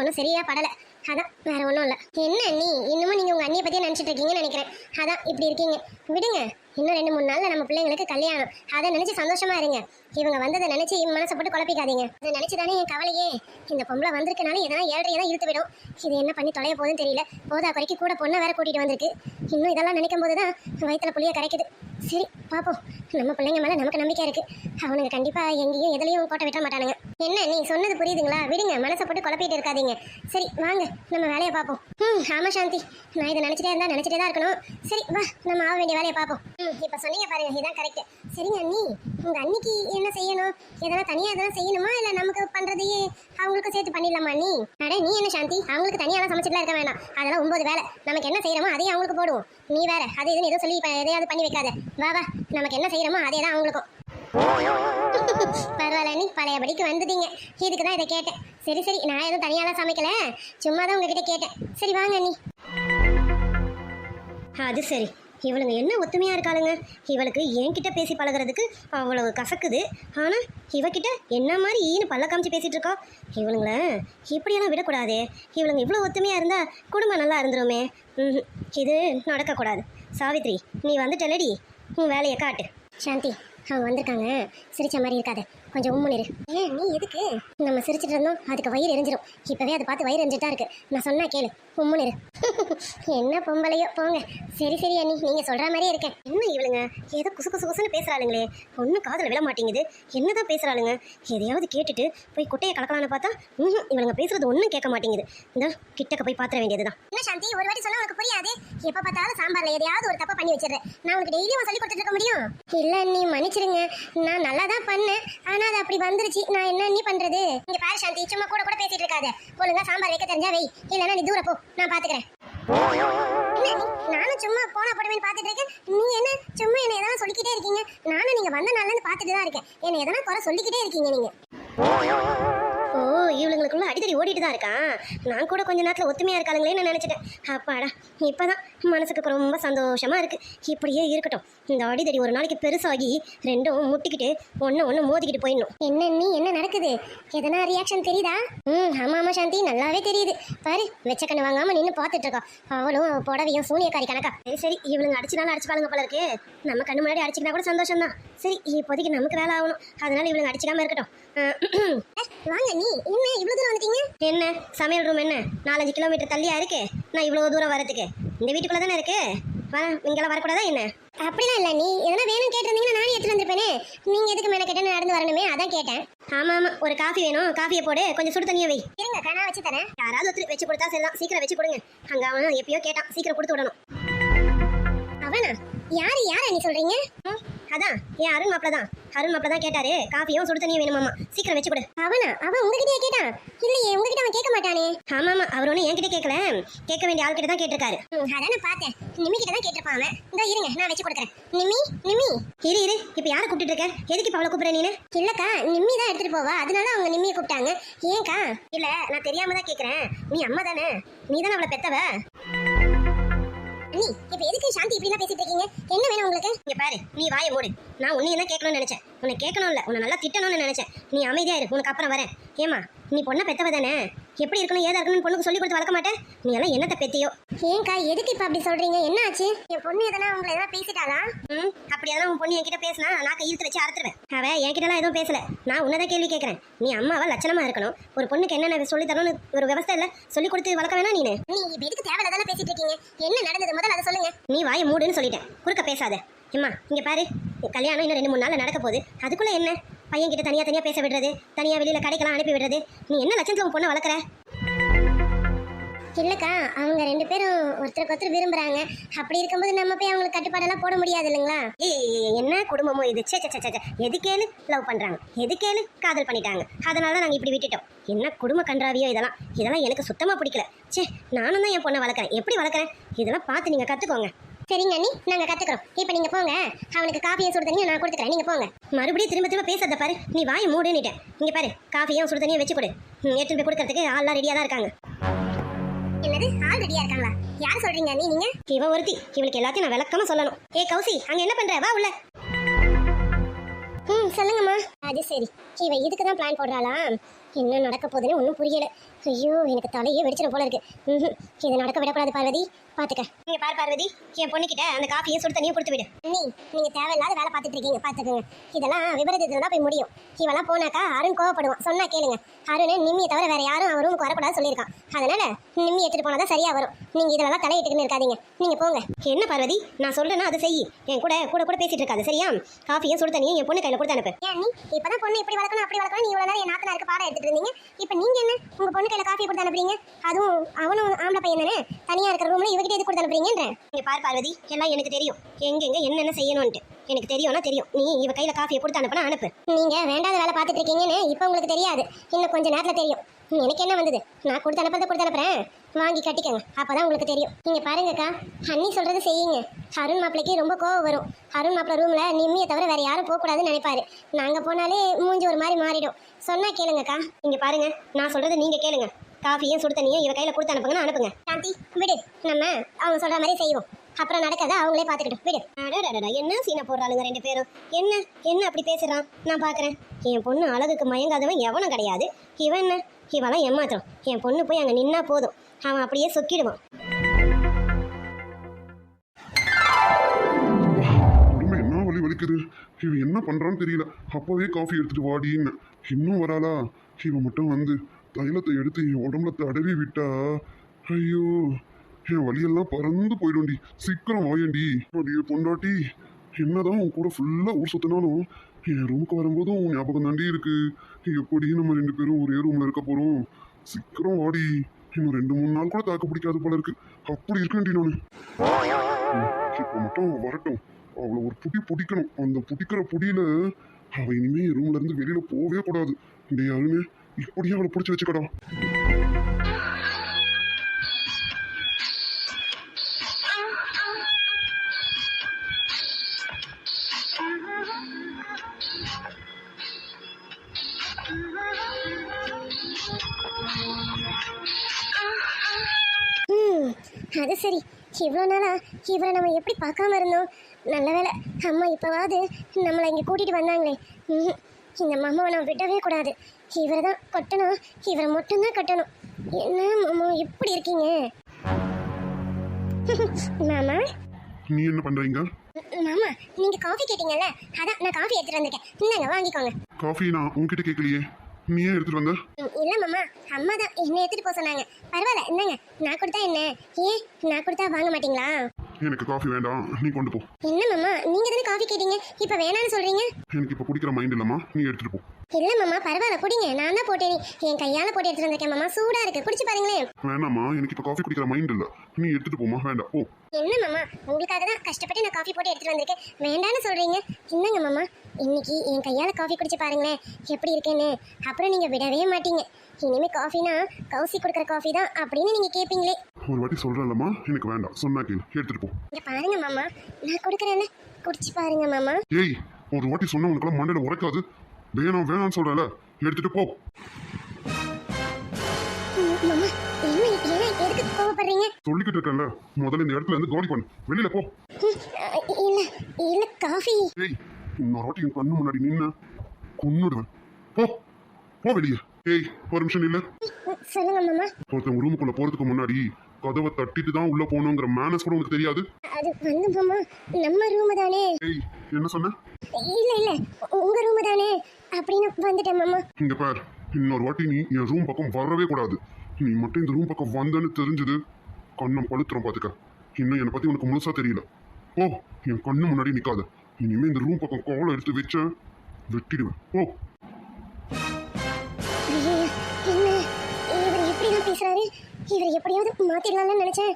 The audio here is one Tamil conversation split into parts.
ஒன்றும் சரியா படலை. அதான் வேற ஒன்றும் இல்லை. என்ன அண்ணி இன்னமும் நீங்கள் உங்கள் அண்ணியை பற்றியே நினச்சிட்டு இருக்கீங்கன்னு நினைக்கிறேன். அதான் இப்படி இருக்கீங்க. விடுங்க. இன்னும் ரெண்டு மூணு நாளில் நம்ம பிள்ளைங்களுக்கு கல்யாணம். அதை நினைச்சு சந்தோஷமா இருங்க. இவங்க வந்ததை நினைச்சு மனசை போட்டு குழப்பிக்காதீங்க. அதை நினைச்சு தானே என் கவலையே. இந்த பொம்பளை வந்திருக்கனால எதனா ஏழரை தான் இழுத்து விடும். இது என்ன பண்ணி தொலைய போகுதுன்னு தெரியல. போதா குறைக்கு கூட பொண்ணை வேற கூட்டிட்டு வந்திருக்கு. இன்னும் இதெல்லாம் நினைக்கும் போது தான் வயிற்றுல புளிய கரைக்குது. சரி பாப்போம். நம்ம பிள்ளைங்க மேலே நமக்கு நம்பிக்கை இருக்கு. அவனுங்க கண்டிப்பா எங்கேயும் எதுலையும் கோட்டை விட்ட மாட்டானுங்க. என்ன நீ சொன்னது புரியுதுங்களா? விடுங்க மனசை போட்டு குழப்பிட்டு இருக்காதீங்க. சரி வாங்க. நம்ம வேலையை பார்ப்போம் ம் ஆமாம் சாந்தி. நான் இதை நினச்சிட்டே இருந்தா நினச்சிட்டே தான் இருக்கணும். சரி வா நம்ம ஆக வேண்டிய வேலையை பார்ப்போம் இப்ப சொன்னீங்க பாருங்க இதான் கரெக்ட் சரிங்க அண்ணி உங்க அன்னிக்கு என்ன செய்யணும்? எதனா தனியா எதனா செய்யணுமா? இல்லை நமக்கு பண்றதையே அவங்களுக்கும் சேர்த்து பண்ணிடலாமா அண்ணி? அட நீ என்ன சாந்தி? அவங்களுக்கு தனியாக சமைச்சிட்டுலாம் இருக்க வேணாம். அதெல்லாம் ஒன்பது வேலை. நமக்கு என்ன செய்யறோமோ அதையும் அவங்களுக்கு போடுவோம். நீ வேற அது இதுன்னு ஏதோ சொல்லி எதையாவது பண்ணி வைக்காத. வா வா. நமக்கு என்ன செய்யறோமோ அதே தான் அவங்களுக்கும். பரவாயில்ல நீ பழையபடிக்கு வந்துட்டீங்க. இதுக்கு தான் இதை கேட்டேன். சரி சரி. நான் எதுவும் தனியாலாம் சமைக்கல. சும்மா தான் உங்ககிட்ட கேட்டேன். சரி வாங்க நீ அது சரி. இவளுங்க என்ன ஒத்துமையாக இருக்காளுங்க? இவளுக்கு என்கிட்ட பேசி பழகுறதுக்கு அவ்வளவு கசக்குது. ஆனால் இவகிட்ட என்ன மாதிரி ஈன்னு பல்ல காமிச்சு பேசிகிட்டு இருக்கா? இவளுங்கள இப்படியெல்லாம் விடக்கூடாதே. இவளுங்க இவ்வளோ ஒத்துமையாக இருந்தால் குடும்பம் நல்லா இருந்துருமே. ம் இது நடக்கக்கூடாது. சாவித்ரி நீ வந்துட்டலடி உன் வேலையை காட்டு. சாந்தி அவங்க வந்திருக்காங்க. சிரித்த மாதிரி இருக்காது. கொஞ்சம் உம்முன்னு இரு ஏன் நீ எதுக்கு? நம்ம சிரிச்சிட்டு இருந்தோம் அதுக்கு வயிறு எரிஞ்சிடும் இப்பவே அதை பார்த்து வயிறு எரிஞ்சிட்டா இருக்கு. நான் சொன்னா கேளு. உம்முன்னு இரு என்ன பொம்பளையோ போங்க. சரி சரி அண்ணி நீங்க சொல்ற மாதிரியே இருக்கேன். என்ன இவளுங்க? ஏதோ குசு குசு குசுன்னு பேசுகிறாளுங்களே ஒன்றும் காதில் விட மாட்டேங்குது. என்னதான் பேசுகிறாளுங்க எதையாவது கேட்டுட்டு போய் குட்டையை கலக்கலான்னு பார்த்தா ம்ஹும், இவளுங்க பேசுறது ஒன்றும் கேட்க மாட்டேங்குது. இந்த கிட்டக்க போய் பாத்திர வேண்டியதுதான். என்ன சாந்தி? ஒரு வாட்டி சொன்னா உனக்கு புரியாது. எப்ப பார்த்தாலும் சாம்பார்ல எதையாவது ஒரு தப்பா பண்ணி வச்சிடுறேன். நான் உனக்கு டெய்லியும் சொல்லி கொடுத்துட்டு இருக்க முடியும்? இல்ல நீ மன்னிச்சிருங்க நான் நல்லா தான் பண்ணேன். ஆனா அது அப்படி வந்துருச்சு. நான் என்ன நீ பண்றது? இங்க பாரு சாந்தி சும்மா கூட கூட பேசிட்டு இருக்காத. ஒழுங்கா சாம்பார் வைக்க தெரிஞ்சா வை. இல்லைன்னா நீ தூர போ. நான் பாத்துக்கிறேன். நானும் சும்மா போனா போடுவேன்னு பாத்துட்டு இருக்கேன். நீ என்ன? சும்மா என்ன எதனா சொல்லிக்கிட்டே இருக்கீங்க. நானும் நீங்க வந்த நாள்ல இருந்து பாத்துட்டு தான் இருக்கேன். என்ன எதனா குறை சொல்லிக்கிட்டே இருக்கீங்க நீங்க. இவளுங்களுக்குள்ள அடித்தடி ஓடிட்டு தான் இருக்கான். நான் கூட கொஞ்ச நேரத்தில் ஒத்துமையாக இருக்காளுங்களேன்னு நினச்சிட்டேன். அப்பாடா இப்போதான் மனசுக்கு ரொம்ப சந்தோஷமா இருக்கு. இப்படியே இருக்கட்டும். இந்த அடிதடி ஒரு நாளைக்கு பெருசாகி ரெண்டும் முட்டிக்கிட்டு ஒன்று ஒன்று மோதிக்கிட்டு போயிடணும். என்ன நீ என்ன நடக்குது? எதனா ரியாக்ஷன் தெரியுதா? ம் ஆமா ஆமா சாந்தி. நல்லாவே தெரியுது. பாரு வெச்ச கண்ணு வாங்காம நின்று பார்த்துட்டு அவளும் அவ புடவையும் சூனியக்காரி கணக்கா. சரி சரி இவளுங்க அடிச்சுனாலும் அடிச்சுப்பாளுங்க போல இருக்கு. நம்ம கண்ணு முன்னாடி அடிச்சுக்கிட்டா கூட சந்தோஷம் தான் சரி இப்போதைக்கு நமக்கு வேலை ஆகணும். அதனால இவளுங்க அடிச்சுக்காம இருக்கட்டும். வாங்க நீ என்ன இவ்வளவு தூரம் வந்துட்டீங்க? என்ன? சமையல் ரூம் என்ன? நாலஞ்சு கிலோமீட்டர் தள்ளியா இருக்கு? நான் இவ்வளோ தூரம் வரதுக்கு இந்த வீட்டுக்குள்ளே தானே இருக்கு? வர இங்கெல்லாம் வரக்கூடாதா என்ன? அப்படிலாம் இல்ல நீ எதனா வேணும் கேட்டிருந்தீங்கன்னா நானே எடுத்துட்டு வந்திருப்பேனே. நீங்க எதுக்கு மேல கேட்டேன்னு நடந்து வரணுமே? அதான் கேட்டேன். ஆமாம் ஆமாம் ஒரு காஃபி வேணும். காஃபியை போடு. கொஞ்சம் சுடு தண்ணியை வை. இருங்க கண்ணா வச்சு தரேன். யாராவது ஒருத்தர் வச்சு கொடுத்தா சரிதான் சீக்கிரம் வச்சு கொடுங்க. அங்க அவன் எப்பயோ கேட்டான். சீக்கிரம் கொடுத்து விடணும். அவனா? யாரு யாரா நீ சொல்றீங்க? ம், அதான் ஏன் அருண் மாப்பிள தான். அருண் மாப்பிள தான் கேட்டாரு. காஃபியும் சுடு தண்ணியும் வேணுமாமா சீக்கிரம் வச்சு கொடு. அவனா? அவன் உங்ககிட்டயே கேட்டான்? இல்லையே உங்ககிட்ட அவன் கேட்க மாட்டானே. ஆமா ஆமா அவர் ஒன்றும் என்கிட்ட கேட்கல. கேட்க வேண்டிய ஆள்கிட்ட தான் கேட்டிருக்காரு. அதான் நான் பார்த்தேன். நிம்மி கிட்ட தான் கேட்டிருப்பான் அவன். இந்த இருங்க நான் வச்சு கொடுக்குறேன். நிம்மி நிம்மி இரு இரு. இப்போ யாரை கூப்பிட்டு இருக்க? எதுக்கு இப்போ அவளை கூப்பிடுற நீனு? இல்லக்கா நிம்மி தான் எடுத்துட்டு போவா. அதனால அவங்க நிம்மியை கூப்பிட்டாங்க. ஏன்க்கா? இல்ல நான் தெரியாம தான் கேட்குறேன் நீ அம்மா தானே? நீ தானே அவளை பெத்தவ? அண்ணி இப்ப எதுக்கு சாந்தி இப்படி எல்லாம் பேசிட்டு இருக்கீங்க? என்ன வேணும் உங்களுக்கு? இங்க பாரு நீ வாயை மூடு. நான் உன்னையும் தான் கேட்கணும்னு நினைச்சேன்? உன்னை கேட்கணும் இல்ல உன்னை நல்லா திட்டணும்னு நினைச்சேன். நீ அமைதியா இரு உனக்கு அப்புறம் வரேன். ஏமா நீ பொண்ணை பெத்தவ தானே? எப்படி இருக்கணும் ஏதா இருக்கணும்னு பொண்ணுக்கு சொல்லி கொடுத்து வளர்க்க மாட்டேன்? நீ எல்லாம் என்னத்தை பெத்தியோ? ஏன்க்கா எதுக்கு இப்ப அப்படி சொல்றீங்க? என்ன ஆச்சு என் பொண்ணு எதனா உங்களை எதனா பேசிட்டாளா? ம் அப்படி எதனா உன் பொண்ணு என்கிட்ட பேசினா நான் இழுத்து வச்சு அறுத்துருவேன். அவ என்கிட்டலாம் எதுவும் பேசல. நான் உன்னதான் கேள்வி கேட்கறேன் நீ அம்மாவா லட்சணமா இருக்கணும். ஒரு பொண்ணுக்கு என்னென்ன சொல்லி தரணும்னு ஒரு விவசாய இல்ல சொல்லி கொடுத்து வளர்க்க வேணா நீனு. நீ இப்ப எதுக்கு தேவையில்லாதானே பேசிட்டு இருக்கீங்க? என்ன நடந்தது? முதல்ல அதை சொல்லுங்க. நீ வாயை மூடுன்னு சொல்லிட்டேன். குறுக்க பேசாத. அம்மா இங்க பாரு. கல்யாணம் இன்னும் ரெண்டு மூணு நாள்ல நடக்க போகுது. அதுக்குள்ள என்ன? பையன் கிட்ட தனியா தனியா பேச விடுறது தனியா வெளியில கடைக்கெல்லாம் அனுப்பி விடுறது. நீ என்ன லட்சத்துல உன் பொண்ணை வளர்க்குற? இல்லக்கா அவங்க ரெண்டு பேரும் ஒருத்தருக்கு ஒருத்தர் விரும்புறாங்க. அப்படி இருக்கும்போது நம்ம போய் அவங்களுக்கு கட்டுப்பாடெல்லாம் போட முடியாது இல்லைங்களா? என்ன குடும்பமோ இது? சே சே சே. எதுக்கேளு லவ் பண்றாங்க. எதுக்கேளு காதல் பண்ணிட்டாங்க. அதனால தான் நாங்க இப்படி விட்டுட்டோம். என்ன குடும்ப கன்றாவியோ இதெல்லாம். இதெல்லாம் எனக்கு சுத்தமா பிடிக்கல. சே நானும் தான் என் பொண்ணை வளர்க்குறேன். எப்படி வளர்க்குறேன்? இதெல்லாம் பார்த்து நீங்க கத்துக்கோங்க. சரிங்க அண்ணி நாங்க கத்துக்கிறோம். இப்போ நீங்க போங்க. அவனுக்கு காஃபியை சுடு தண்ணியும் நான் கொடுத்துக்கிறேன். நீங்க போங்க. மறுபடியும் திரும்ப திரும்ப பேசாத பாரு. நீ வாயை மூடுன்னுட்டேன் இங்க பாரு காஃபியும் சுடு தண்ணியும் வச்சு கொடு. எடுத்துட்டு போய் கொடுக்கறதுக்கு ஆள்லாம் ரெடியா தான் இருக்காங்க. என்னது ஆள் ரெடியா இருக்காங்களா? யார் சொல்றீங்க? அண்ணி நீங்க? இவ ஒருத்தி இவளுக்கு எல்லாத்தையும் நான் விளக்கமா சொல்லணும். ஏ கௌசி அங்க என்ன பண்ற? வா உள்ள. ம் ம், சொல்லுங்கம்மா. அது சரி. இவ இதுக்கு தான் பிளான் போடுறாளா? என்ன நடக்க போகுதுன்னு ஒன்றும் புரியல. ஐயோ எனக்கு தலையே வெடிச்சிடும் போல இருக்கு. ம்ஹும். இது நடக்க விடக்கூடாது பார்வதி. பாத்துக்க. நீங்க பார் பார்வதி என் பொண்ணுகிட்ட அந்த காஃபியை சுடு தண்ணியை கொடுத்து விடு. அண்ணி நீங்க தேவையில்லாத வேலை பார்த்துட்டு இருக்கீங்க பார்த்துக்கோங்க இதெல்லாம் விபரீதத்துல தான் போய் முடியும். இவெல்லாம் போனாக்கா அருண் கோவப்படுவான். சொன்னா கேளுங்க. அருண் நிம்மியை தவிர வேற யாரும் அவன் ரூமுக்கு வரக்கூடாது சொல்லியிருக்கான். அதனால நிம்மி எடுத்துட்டு போனா தான் சரியா வரும். நீங்க இதெல்லாம் தலையிட்டுக்குன்னு இருக்காதீங்க. நீங்க போங்க. என்ன பார்வதி? நான் சொல்றேன்னா அதை செய். என் கூட கூட கூட பேசிட்டு இருக்காது சரியா? காஃபியும் சுடு தண்ணியும் என் பொண்ணு கையில கொடுத்து அனுப்பு. ஏன் நீ இப்பதான் பொண்ணு இப்படி வளர்க்கணும் அப்படி வளர்க்கணும் நீ இவ்வளவு நேரம் என் நாத்தனாருக்கு பாடம் எடுத்துட்டு இருந்தீங்க. இப்போ நீங்க என்ன? உங்க பொண்ணு கையில காஃபி கொடுத்து அனுப்புறீங்க? அதுவும் அவனும் ஆம்பளை பையன் தானே? தனியா இருக்கிற ரூம்ல இவகிட்ட எது கொடுத்து அனுப்புறீங்கன்ற? இங்க பார் பார்வதி எல்லாம் எனக்கு தெரியும். எங்கெங்க என்னென்ன செய்யணும்ட்டு எனக்கு தெரியும்னா தெரியும். நீ இவ கையில காஃபியை கொடுத்து அனுப்புனா அனுப்பு. நீங்க வேண்டாத வேலை பார்த்துட்டு இருக்கீங்கன்னு இப்போ உங்களுக்கு தெரியாது. இன்னும் கொஞ்ச நேரத்துல தெரியும். எனக்கு என்ன வந்தது? நான் கொடுத்து அனுப்புறத கொடுத்து அனுப்புறேன். வாங்கி கட்டிக்கங்க. அப்பதான் உங்களுக்கு தெரியும். நீங்க பாருங்கக்கா அண்ணி சொல்றது செய்யுங்க. அருண் மாப்பிளைக்கு ரொம்ப கோவம் வரும். அருண் மாப்பிள ரூம்ல நிம்மியை தவிர வேற யாரும் போக கூடாதுன்னு நினைப்பாரு. நாங்க போனாலே மூஞ்சி ஒரு மாதிரி மாறிடும். சொன்னா கேளுங்கக்கா. இங்க பாருங்க நான் சொல்றது நீங்க கேளுங்க. காஃபியும் சுடு தண்ணியும் இவ கையில் கொடுத்து அனுப்புங்கன்னு அனுப்புங்க. சாந்தி விடு. நம்ம அவங்க சொல்ற மாதிரி செய்வோம். அப்புறம் நடக்காத அவங்களே பார்த்துக்கிட்டோம் விடு. என்ன சீனை போடுறாளுங்க ரெண்டு பேரும் என்ன என்ன அப்படி பேசுறான் நான் பாக்குறேன் என் பொண்ணு அழகுக்கு மயங்காதவன் எவனும் கிடையாது இவன் என்ன இவெல்லாம் ஏமாத்திரம் என் பொண்ணு போய் அங்க நின்னா போதும் அவன் அப்படியே சொக்கிடுவான் வலிக்குது இவன் என்ன பண்றான்னு தெரியல அப்பவே காஃபி எடுத்துட்டு வாடின்னு இன்னும் வராளா இவன் மட்டும் வந்து தைலத்தை எடுத்து என் உடம்புல தடவி விட்டா ஐயோ என் வழியெல்லாம் பறந்து போயிடும்டி. சீக்கிரம் வாயண்டி. அப்படியே பொண்டாட்டி என்னதான் உன் கூட ஃபுல்லாக ஊர் சுத்தினாலும் என் ரூமுக்கு வரும்போதும் உன் ஞாபகம் தாண்டி இருக்கு. எப்படி நம்ம ரெண்டு பேரும் ஒரே ரூமில் இருக்க போகிறோம் சீக்கிரம் வாடி. இன்னும் ரெண்டு மூணு நாள் கூட தாக்கு பிடிக்காது போல இருக்கு. அப்படி இருக்கேன்டி நானு. இப்போ மட்டும் வரட்டும். அவளை ஒரு புடி பிடிக்கணும். அந்த பிடிக்கிற புடியில் அவள் இனிமே என் வெளியில் போகவே கூடாது. டேய் அருண். இப்படியே அவளை பிடிச்சி வச்சுக்கணும். அது சரி. இவ்வளோ நாளா இவரை நம்ம எப்படி பார்க்காம இருந்தோம்? நல்ல வேலை அம்மா இப்போவாது நம்மளை இங்கே கூட்டிகிட்டு வந்தாங்களே. ம்ஹும். இந்த மாமாவை நான் விடவே கூடாது. இவரை தான் கட்டணும். இவரை மட்டும்தான் கட்டணும். என்ன மாமா எப்படி இருக்கீங்க? மாமா? நீ என்ன பண்றீங்க? மாமா நீங்கள் காஃபி கேட்டீங்கல்ல அதான் நான் காஃபி எடுத்துகிட்டு வந்திருக்கேன். இந்தாங்க வாங்கிக்கோங்க. காஃபி நான் உன்கிட்ட கேட்கலையே. நீ ஏன் எடுத்துட்டு வந்த? இல்ல மாமா அம்மா தான் என்ன எடுத்துட்டு போக சொன்னாங்க. பரவாயில்ல என்னங்க நான் கொடுத்தா என்ன? ஏன் நான் கொடுத்தா வாங்க மாட்டீங்களா? எனக்கு காஃபி வேண்டாம் நீ கொண்டு போ. என்ன மாமா நீங்க தானே காஃபி கேட்டீங்க? இப்ப வேணாம்னு சொல்றீங்க? எனக்கு இப்போ குடிக்கிற மைண்ட் இல்லம்மா நீ எடுத்துட்டு போ. இல்ல மாமா பரவாயில்ல குடிங்க. நான் தான் போட்டேன். என் கையால போட்டு எடுத்துட்டு வந்திருக்கேன் மாமா. சூடா இருக்கு. குடிச்சு பாருங்களேன். வேணாம்மா எனக்கு இப்போ காஃபி குடிக்கிற மைண்ட் இல்ல. நீ எடுத்துட்டு போமா வேண்டாம். போ. என்ன மாமா? உங்களுக்காக தான் கஷ்டப்பட்டு நான் காஃபி போட்டு எடுத்துட்டு வந்திருக்கேன். வேண்டாம்னு சொல்றீங்க. என்னங்க மாமா? இன்னைக்கு என் கையால காஃபி குடிச்சு பாருங்களேன். எப்படி இருக்கேன்னு. அப்புறம் நீங்க விடவே மாட்டீங்க. இனிமே காஃபினா கௌசி கொடுக்குற காஃபி தான் அப்படின்னு நீங்க கேட்பீங்களே ஒரு வாட்டி சொல்றேன்லம்மா. எனக்கு வேண்டாம். சொன்னா கேளு. எடுத்துட்டு போ. இங்க பாருங்க மாமா. நான் கொடுக்குறேன்னு குடிச்சு பாருங்க மாமா. ஏய் ஒரு வாட்டி சொன்னா உனக்கெல்லாம் மண்டையில உரைக்காது. வேணாம் வேணாம்னு சொல்றேன்ல. எடுத்துட்டு போ. சொல்லிக்கிட்டு இருக்கேன்ல. முதல்ல இந்த இடத்துல இருந்து காலி பண்ணு வெளியில போ. இல்ல இல்ல காஃபி. ஏய் இன்னொரு வாட்டி என் கண்ணு முன்னாடி நின்ன கொன்னுடுவேன். போ போ வெளியே. ஏய் ஒரு நிமிஷம் இல்ல. ம், சொல்லுங்க மாமா. ஒருத்தன் ரூமுக்குள்ள போறதுக்கு முன்னாடி கதவை தட்டிட்டு தான் உள்ள போகணுங்கிற மேனஸ் கூட உனக்கு தெரியாது? அது வந்து மாமா நம்ம ரூம் தானே. என்ன சொன்ன? இல்ல இல்ல உங்க ரூம் தானே. அப்படின்னு வந்துட்டேன் மாமா. இங்க பார் இன்னொரு வாட்டி நீ என் ரூம் பக்கம் வரவே கூடாது. நீ மட்டும் இந்த ரூம் பக்கம் வந்தேன்னு தெரிஞ்சது. கண்ணம் பழுத்துறோம் பாத்துக்க. இன்னும் என்னை பத்தி உனக்கு முழுசா தெரியல. ஓ என் கண்ணு முன்னாடி நிக்காத. இனிமே இந்த ரூம் பக்கம் கோலை எடுத்து வச்ச வெட்டிடுவேன். ஓ இவர் எப்படியாவது மாத்திடலாம்னு நினைச்சேன்.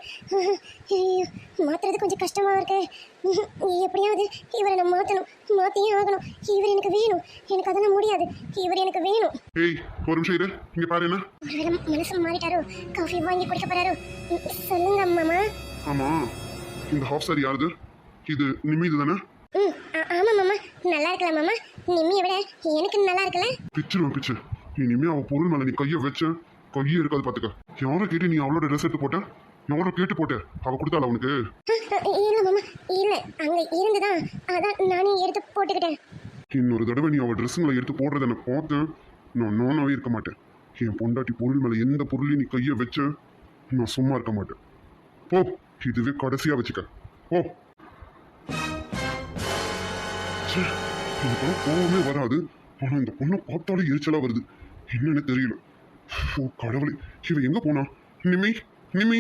மாத்துறது கொஞ்சம் கஷ்டமா இருக்கு. எப்படியாவது இவரை நான் மாத்தணும் மாத்தியே ஆகணும். இவர் எனக்கு வேணும். எனக்கு அதெல்லாம் முடியாது. இவர் எனக்கு வேணும். ஏய் ஒரு நிமிஷம் இரு. இங்க பாரு என்ன. ஒருவேளை மனசு மாறிட்டாரோ காஃபி வாங்கி குடிக்க போறாரோ. சொல்லுங்க மாமா ஆமா இந்த ஹாஃப் சாரி யாருது? இது நிமிது தானே? ம் ஆமா மாமா. நல்லா இருக்கலாம் மாமா. நிம்மியை விட எனக்கு நல்லா இருக்குல்ல பிச்சிருவேன் பிச்சு. இனிமே அவ பொருள் மேல நீ கையை வச்ச கையே இருக்காது பாத்துக்க. யாரை கேட்டு நீ அவளோட ட்ரெஸ் எடுத்து போட்ட? எவ்வளோ கேட்டு போட்ட? அவ கொடுத்தாள் அவனுக்கு இல்ல மாமா இல்ல. அங்க இருந்துதான் அதான் நானே எடுத்து போட்டுக்கிட்டேன். இன்னொரு தடவை நீ அவள் ட்ரெஸ்ஸுங்களை எடுத்து போடுறத நான் பார்த்தேன் நான் நானாவே இருக்க மாட்டேன். என் பொண்டாட்டி பொருள் மேலே எந்த பொருளையும் நீ கையை வச்ச நான் சும்மா இருக்க மாட்டேன். போ இதுவே கடைசியாக வச்சுக்க. போ. எனக்கெல்லாம் கோவமே வராது. ஆனால் இந்த பொண்ணை பார்த்தாலே எரிச்சலாக வருது. என்னன்னு தெரியல. ஓ கடவுளே. இவ எங்க போனா? நிமி நிமி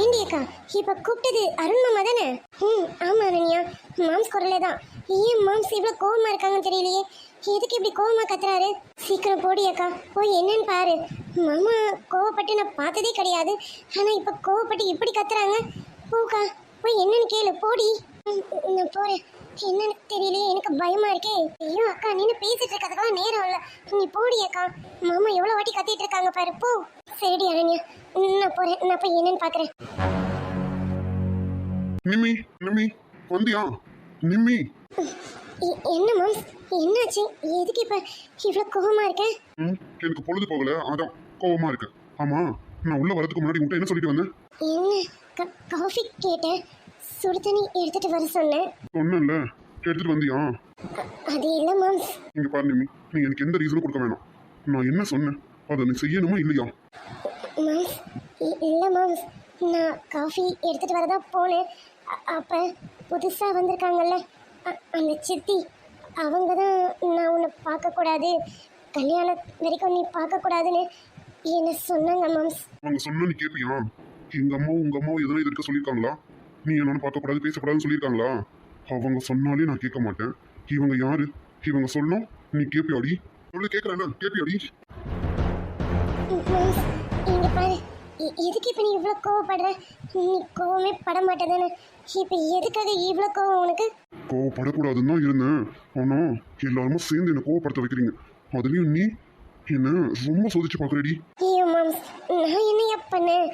ஏண்டி அக்கா இப்ப கூப்பிட்டது அருண் மாமா தானே? ம் ஆமா அருண்யா. மாம்ஸ் குரலே தான். ஏன் மாம்ஸ் இவ்வளவு கோவமா இருக்காங்கன்னு தெரியலையே. எதுக்கு இப்படி கோவமா கத்துறாரு? சீக்கிரம் போடி அக்கா. போய் என்னன்னு பாரு. மாமா கோவப்பட்டு நான் பார்த்ததே கிடையாது. ஆனா இப்ப கோவப்பட்டு இப்படி கத்துறாங்க. போக்கா போய் என்னன்னு கேளு. போடி. நான் போறேன். என்னன்னு தெரியலையே எனக்கு பயமா இருக்கே. ஐயோ அக்கா நின்னு பேசிட்டு இருக்கிறதுக்கெல்லாம் நேரம் இல்ல. நீ போடி அக்கா. மாமா எவ்வளவு வாட்டி கத்திட்டு இருக்காங்க பாரு போ. சரிடி அனன்யா. நான் போறேன் நான் போய் என்னன்னு பாக்குறேன். நிமி நிமி வந்தியா? நிம்மி. என்ன மாம்ஸ் என்னாச்சு? எதுக்கு இப்ப இவ்வளவு கோவமா இருக்கேன் ம் எனக்கு பொழுது போகல. அதான் கோவமா இருக்கு. ஆமா நான் உள்ள வரதுக்கு முன்னாடி உன்கிட்ட என்ன சொல்லிட்டு வந்தேன்? என்ன? காஃபி கேட்டேன். சுடு தண்ணி எடுத்துட்டு வர சொன்னேன். சொன்னேன்ல எடுத்துட்டு வந்தியா? அது இல்ல மாம்ஸ் இங்க பாரு நீ எனக்கு எந்த ரீசனும் கொடுக்க வேணாம். நான் என்ன சொன்னேன்? அதை நீ செய்யணுமா இல்லையா? மாம்ஸ் இ- இல்ல மாம்ஸ் நான் காஃபி எடுத்துட்டு வரதா போனேன். அப்ப புதுசா வந்திருக்காங்கல்ல. அந்த சித்தி அவங்க தான் நான் உன்னை பார்க்கக்கூடாது. கல்யாணம் வரைக்கும் நீ பார்க்கக்கூடாதுன்னு என்ன சொன்னாங்க மாம்ஸ் அவங்க சொன்னா நீ கேட்பியா எங்க அம்மாவும் உங்க அம்மாவும் எதனா இது இருக்க சொல்லியிருக்காங்களா? நீ என்னன்னு பார்க்கக்கூடாது பேசக்கூடாதுன்னு சொல்லியிருக்காங்களா? அவங்க சொன்னாலே நான் கேட்க மாட்டேன். இவங்க யாரு? இவங்க சொன்னோம் நீ கேப்பியாடி? சொல்லு கேட்கறேன் கேப்பியாடி? எதுக்கு இப்ப நீ இவ்வளவு கோவப்படுற? நீ கோவமே பட மாட்டேதானே? இப்ப எதுக்காக இவ்வளவு கோவம் உனக்கு? கோவப்படக்கூடாதுன்னு தான் இருந்தேன். ஆனா எல்லாருமே சேர்ந்து என்னை கோவப்படுத்த வைக்கிறீங்க. அதுலயும் நீ என்ன ரொம்ப சோதிச்சு பார்க்குறடி. ஐயோ மாம்ஸ் நான் என்னையா பண்ணேன்?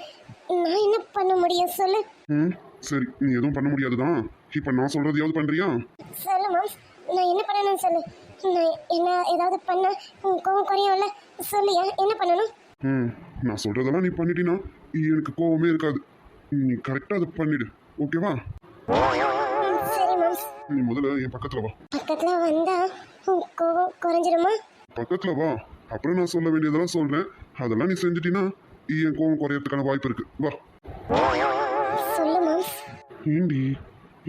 நான் என்ன பண்ண முடியும்? சொல்லு. ம்? சரி நீ எதுவும் பண்ண முடியாதுதான் இப்போ நான் சொல்றதையாவது பண்றியா? சொல்லு மாம்ஸ் நான் என்ன பண்ணணும்னு சொல்லு. நான் என்ன ஏதாவது பண்ண கோவம் குறையும்ல. சொல்லியா என்ன பண்ணணும்? ம் நான் சொல்றதெல்லாம் நீ பண்ணிட்டீன்னா எனக்கு கோவமே இருக்காது. நீ கரெக்டாக அதை பண்ணிடு. ஓகேவா சரி மாம்ஸ் நீ முதல்ல என் பக்கத்துல வா. பக்கத்துல வந்தா கோவம் குறைஞ்சிருமா பக்கத்துல வா. அப்புறம் நான் சொல்ல வேண்டியதெல்லாம் சொல்றேன். அதெல்லாம் நீ செஞ்சிட்டீன்னா என் கோவம் குறையறதுக்கான வாய்ப்பு இருக்கு. வா. ஏண்டி?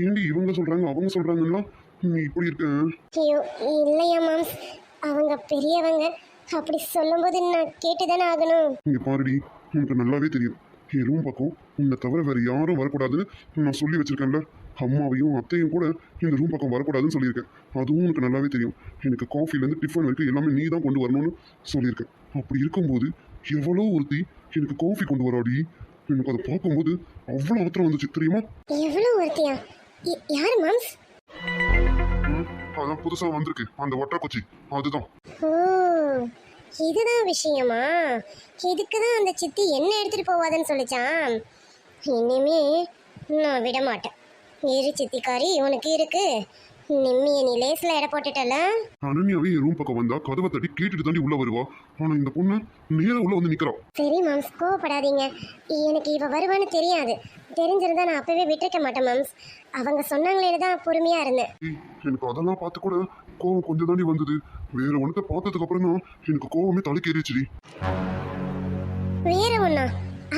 ஏண்டி இவங்க சொல்றாங்க அவங்க சொல்றாங்கன்னா நீ இப்படி இருக்க? ஐயோ இல்லையா மாம்ஸ். அவங்க பெரியவங்க. அப்படி சொல்லும்போது நான் கேட்டுதானே ஆகணும். இங்க பாருடி உனக்கு நல்லாவே தெரியும். என் ரூம் பக்கம் உன்னை தவிர வேற யாரும் வரக்கூடாதுன்னு நான் சொல்லி வச்சிருக்கேன்ல. அம்மாவையும் அத்தையும் கூட இந்த ரூம் பக்கம் வரக்கூடாதுன்னு சொல்லியிருக்கேன். அதுவும் உனக்கு நல்லாவே தெரியும். எனக்கு காஃபிலேருந்து டிஃபன் வரைக்கும் எல்லாமே நீ தான் கொண்டு வரணும்னு சொல்லியிருக்கேன். அப்படி இருக்கும்போது எவ்வளோ ஒருத்தி எனக்கு காஃபி கொண்டு வராடி? எனக்கு அதை பார்க்கும்போது அவ்வளோ ஆத்திரம் வந்துச்சு. தெரியுமா? எவ்வளவு ஒருத்தியா யாரு மாம்ஸ்? அதான் புதுசாக வந்திருக்கு. அந்த ஒட்டக்குச்சி அதுதான். ஓ இதுதான் விஷயமா? இதுக்கு தான் அந்த சித்தி என்ன எடுத்துட்டு போவாதுன்னு சொல்லிச்சான் இனிமே நான் விட மாட்டேன் இரு சித்திக்காரி உனக்கு இருக்கு. நிம்மிய நீ லேஸ்ல எடை போட்டுட்டல? அனன்யாவே என் ரூம் பக்கம் வந்தா கதவை தட்டி கேட்டுட்டு தாண்டி உள்ள வருவா. ஆனா இந்த பொண்ணு நேரா உள்ள வந்து நிக்கிறா. சரி மாம்ஸ் கோவப்படாதீங்க. எனக்கு இவ வருவான்னு தெரியாது. தெரிஞ்சிருந்தா நான் அப்பவே விட்டுருக்க மாட்டேன் மாம்ஸ். அவங்க சொன்னாங்களே தான் பொறுமையா இருந்தேன். ஏய், எனக்கு அதெல்லாம் பார்த்து கூட கோவம் கொஞ்சம் தாண்டி வந்தது. வேற ஒன்றத்தை பார்த்ததுக்கு அப்புறம் தான் எனக்கு கோவமே தலைக்கு ஏறிச்சுடி வேற ஒண்ணா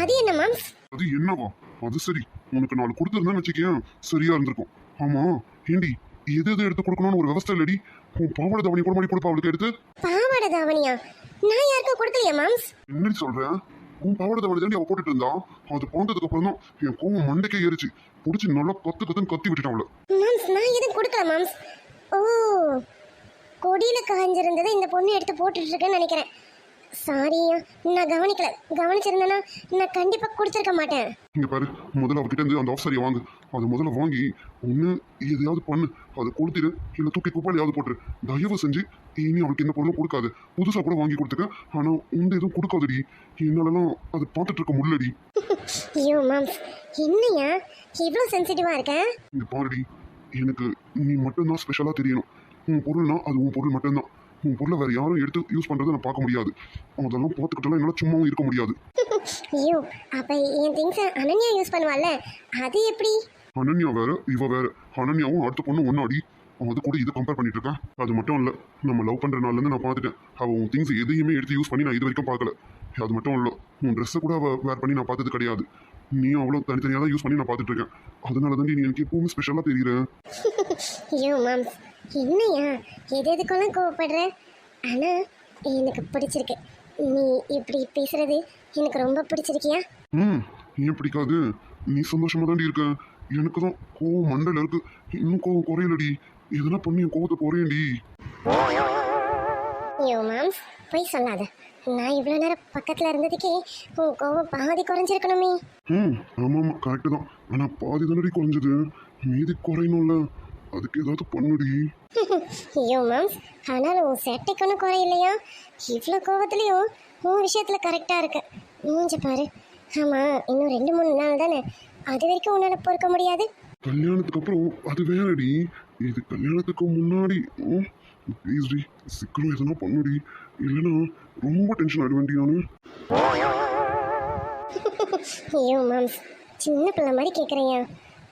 அது என்ன மாம்ஸ்? அது என்னவா? அது சரி. உனக்கு நாலு கொடுத்துருந்தேன்னு வச்சுக்கேன் சரியா இருந்திருக்கும். ஆமா ஏண்டி எது எது எடுத்து கொடுக்கணும்னு ஒரு விவசாய இல்லடி? உன் பாவாடை தவணி கூட மாதிரி கொடுப்பா அவளுக்கு எடுத்து. பாவாடை தாவணியா? நான் யாருக்கும் கொடுக்கலையா மாம்ஸ்? என்னடி சொல்றேன் உன் பாவாடை தவணி தாண்டி அவ போட்டுட்டு இருந்தா? அது போனதுக்கு அப்புறம் தான் என் கோவம் மண்டைக்கே ஏறிச்சு. பிடிச்சி நல்லா கத்து கத்துன்னு கத்தி விட்டுட்டான் அவளை. மாம்ஸ் நான் எதுவும் கொடுக்கல மாம்ஸ். ஓ கொடியில காய்ஞ்சிருந்ததை இந்த பொண்ணு எடுத்து போட்டுட்டு இருக்கேன்னு நினைக்கிறேன். சாரியா நான் கவனிக்கல. கவனிச்சிருந்தேன்னா நான் கண்டிப்பா கொடுத்துருக்க மாட்டேன். இங்க பாரு முதல்ல அவகிட்ட இருந்து அந்த ஆஃபரியை வாங்கு. அதை முதல்ல வாங்கி ஒன்று எதையாவது பண்ணு. அதை கொளுத்திடு இல்லை தூக்கி குப்பாலையாவது போட்டுரு. தயவு செஞ்சு இனி அவளுக்கு எந்த பொருளும் கொடுக்காது. புதுசாக கூட வாங்கி கொடுத்துக்க. ஆனால் உண்டு எதுவும் கொடுக்காதடி. என்னாலலாம் அதை பார்த்துட்டு இருக்க முடியலடி. ஐயோ மாம்ஸ் என்னையா இவ்வளோ சென்சிட்டிவா இருக்கேன் இங்க பாருடி. எனக்கு நீ மட்டும்தான் ஸ்பெஷலாக தெரியணும். உன் பொருள்னா அது உன் பொருள் மட்டும்தான். உன் பொருளை வேற யாரும் எடுத்து யூஸ் பண்ணுறதை நான் பார்க்க முடியாது. அதெல்லாம் பார்த்துக்கிட்டலாம் என்னால் சும்மாவும் இருக்க முடியாது. ஐயோ அப்ப என் திங்ஸை அனன்யா யூஸ் பண்ணுவாள்ல? அது எப்படி? அனன்யா வேற இவ வேற. அனன்யாவும் அடுத்த பொண்ணு ஒன்னாடி அது கூட இதை கம்பேர் பண்ணிட்டு இருக்கா? அது மட்டும் இல்லை நம்ம லவ் பண்ணுற நாள்லேருந்து நான் பார்த்துட்டேன். அவள் உன் திங்ஸ் எதையுமே எடுத்து யூஸ் பண்ணி நான் இது வரைக்கும் பார்க்கல. அது மட்டும் இல்லை உன் ட்ரெஸ்ஸை கூட அவள் வேர் பண்ணி நான் பார்த்தது கிடையாது. நீயும் அவ்வளோ தனித்தனியாக தான் யூஸ் பண்ணி நான் பார்த்துட்டு இருக்கேன் அதனால தான் நீ எனக்கு எப்பவுமே ஸ்பெஷலாக தெரியுற. ஐயோ மாம்ஸ். என்னையா? எது எதுக்கெல்லாம் கோவப்படுற? ஆனால் எனக்கு பிடிச்சிருக்கு. நீ இப்படி பேசுறது எனக்கு ரொம்ப பிடிச்சிருக்கியா? ம் ஏன் பிடிக்காது? நீ சந்தோஷமா தாண்டி இருக்க. எனக்கு தான் கோவம் மண்டல இருக்கு. இன்னும் கோவம் குறையலடி. எதனா பண்ணி கோவத்தை குறையண்டி ஐயோ மாம்ஸ். போய் சொல்லாத. நான் இவ்வளோ நேரம் பக்கத்தில் இருந்ததுக்கே உன் கோவம் பாதி குறைஞ்சிருக்கணுமே. ம் ஆமாம் கரெக்டு தான். ஆனால் பாதி தானடி குறைஞ்சது? மீதி குறையணும்ல. அதுக்கு ஏதாவது பண்ணுடி. ஐயோ மேம் ஆனாலும் உன் சேட்டைக்கு ஒன்றும் குறையில்லையா? இவ்வளோ கோவத்துலேயும் உன் விஷயத்தில் கரெக்டாக இருக்கு. மூஞ்ச பாரு. ஆமாம் இன்னும் ரெண்டு மூணு நாள் தானே. அது வரைக்கும் உன்னால் பொறுக்க முடியாது. கல்யாணத்துக்கு அப்புறம் அது வேறடி. இது கல்யாணத்துக்கு முன்னாடி ப்ளீஸ் டி சீக்கிரம் எதனா பண்ணுடி. இல்லைன்னா ரொம்ப டென்ஷன் ஆயிடுவேன்டி நான். ஐயோ மேம் சின்ன பிள்ளை மாதிரி கேட்குறேயா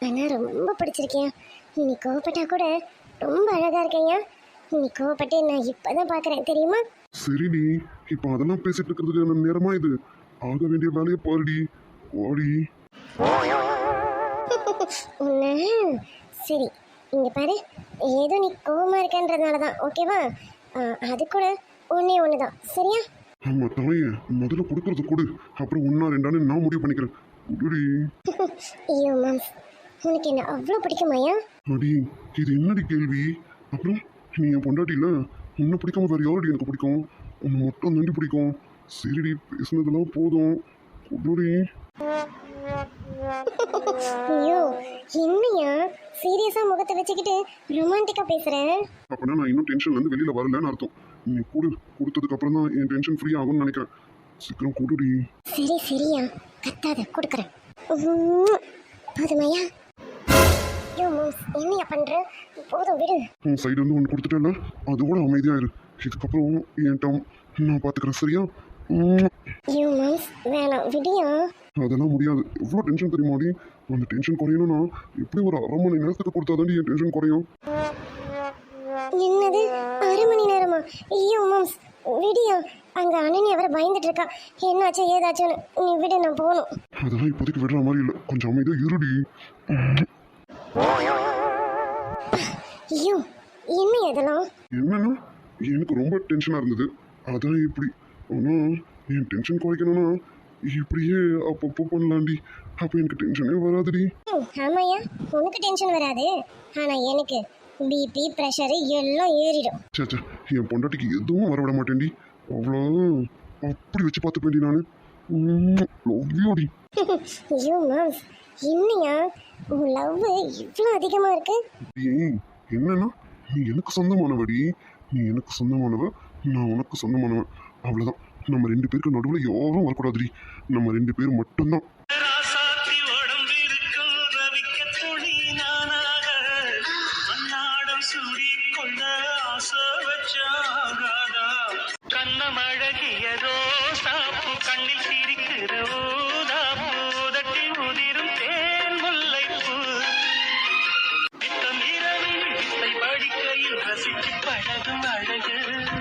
ஆனால் ரொம்ப பிடிச்சிருக்கியா. நீ கோவப்பட்டா கூட ரொம்ப அழகாக இருக்கேயா. நீ கோவப்பட்டு நான் இப்போ தான் பார்க்குறேன் தெரியுமா? சரிடி. இப்போ அதெல்லாம் பேசிட்டு இருக்கிறதுக்கு நேரமா இது? ஆக வேண்டிய வேலையை பாருடி. ஓடி. சரி இங்கே பாரு. ஏதோ நீ கோவமாக இருக்கன்றதுனால தான் ஓகேவா அது கூட ஒன்றே ஒன்று தான் சரியா? ஆமா தலைய முதல்ல கொடுக்கறது கொடு. அப்புறம் ஒன்னா ரெண்டான்னு நான் முடிவு பண்ணிக்கிறேன். குடுடி ஐயோ மேம் உனக்கு என்ன அவ்வளோ பிடிக்குமாயா அடி இது என்னடி கேள்வி? அப்புறம் நீ என் பொண்டாட்டி இல்ல உன்னை பிடிக்காம வேற யாரடி எனக்கு பிடிக்கும்? உன்னை மட்டும் தாண்டி பிடிக்கும். சரிடி பேசுனதெல்லாம் போதும். குடுடி ஐயோ என்னையா? சீரியஸாக முகத்தை வச்சுக்கிட்டு ரொமான்டிக்காக பேசுகிறேன் அப்படின்னா நான் இன்னும் டென்ஷன்ல இருந்து வெளியில வரலன்னு அர்த்தம். நீ கொடு. கொடுத்ததுக்கு அப்புறம் தான் என் டென்ஷன் ஃப்ரீ ஆகும்னு நினைக்கிறேன். சீக்கிரம் கொடுடி. சரி சரியா. கத்தாத கொடுக்குறேன். போதுமையா? மோஸ் என்னையா பண்ணுற போதும் விடு. உன் சைடு வந்து ஒன்று கொடுத்துட்டேன்ல அது கூட அமைதியா இரு. இதுக்கப்புறம் என் டம் நான் பார்த்துக்கிறேன் சரியா? மோஸ் வேணாம் விடியா. அதெல்லாம் முடியாது. எவ்வளோ டென்ஷன் தெரியுமாடி? அந்த டென்ஷன் குறையணும்னா எப்படி ஒரு அரை மணி நேரத்துக்கு கொடுத்தாதாண்டி என் டென்ஷன் குறையும்? ஐயோ மம்ஸ் விடியா. அங்க அண்ணனி அவரை பயந்துட்டு இருக்கா. என்னாச்சு ஏதாச்சுன்னு. நீ விடு நான் போகணும் அதெல்லாம் இப்போதைக்கு விடுற மாதிரி இல்லை. கொஞ்சம் அமைதியாக இருடி. ஐயோ என்ன இதெல்லாம்? என்னன்னா எனக்கு ரொம்ப டென்ஷனாக இருந்தது. அதான் இப்படி. ஆனால் என் டென்ஷன் குறைக்கணும்னா இப்படியே அப்பப்போ பண்ணலாண்டி அப்போ எனக்கு டென்ஷனே வராதுடி. ம், ஆமாய்யா. உனக்கு டென்ஷன் வராது. ஆனா எனக்கு பிபி ப்ரெஷரு எல்லாம் ஏறிடும். சே சே என் பொண்டாட்டிக்கு எதுவும் வர விட மாட்டேன்டி. அவ்வளோ அப்படி வச்சு பார்த்துப்பேன்டி நான். லவ்யோடி ஐயோ மேம் என்னையா? உன் லவ் இவ்வளோ அதிகமா இருக்கு? ஏய் என்னன்னா நீ எனக்கு சொந்தமானவடி. நீ எனக்கு சொந்தமானவ நான் உனக்கு சொந்தமானவன் அவ்வளோதான் நம்ம ரெண்டு பேருக்கு நடுவில் யாரும் வரக்கூடாதுடி. நம்ம ரெண்டு பேர் மட்டும்தான். 快点跟马儿认。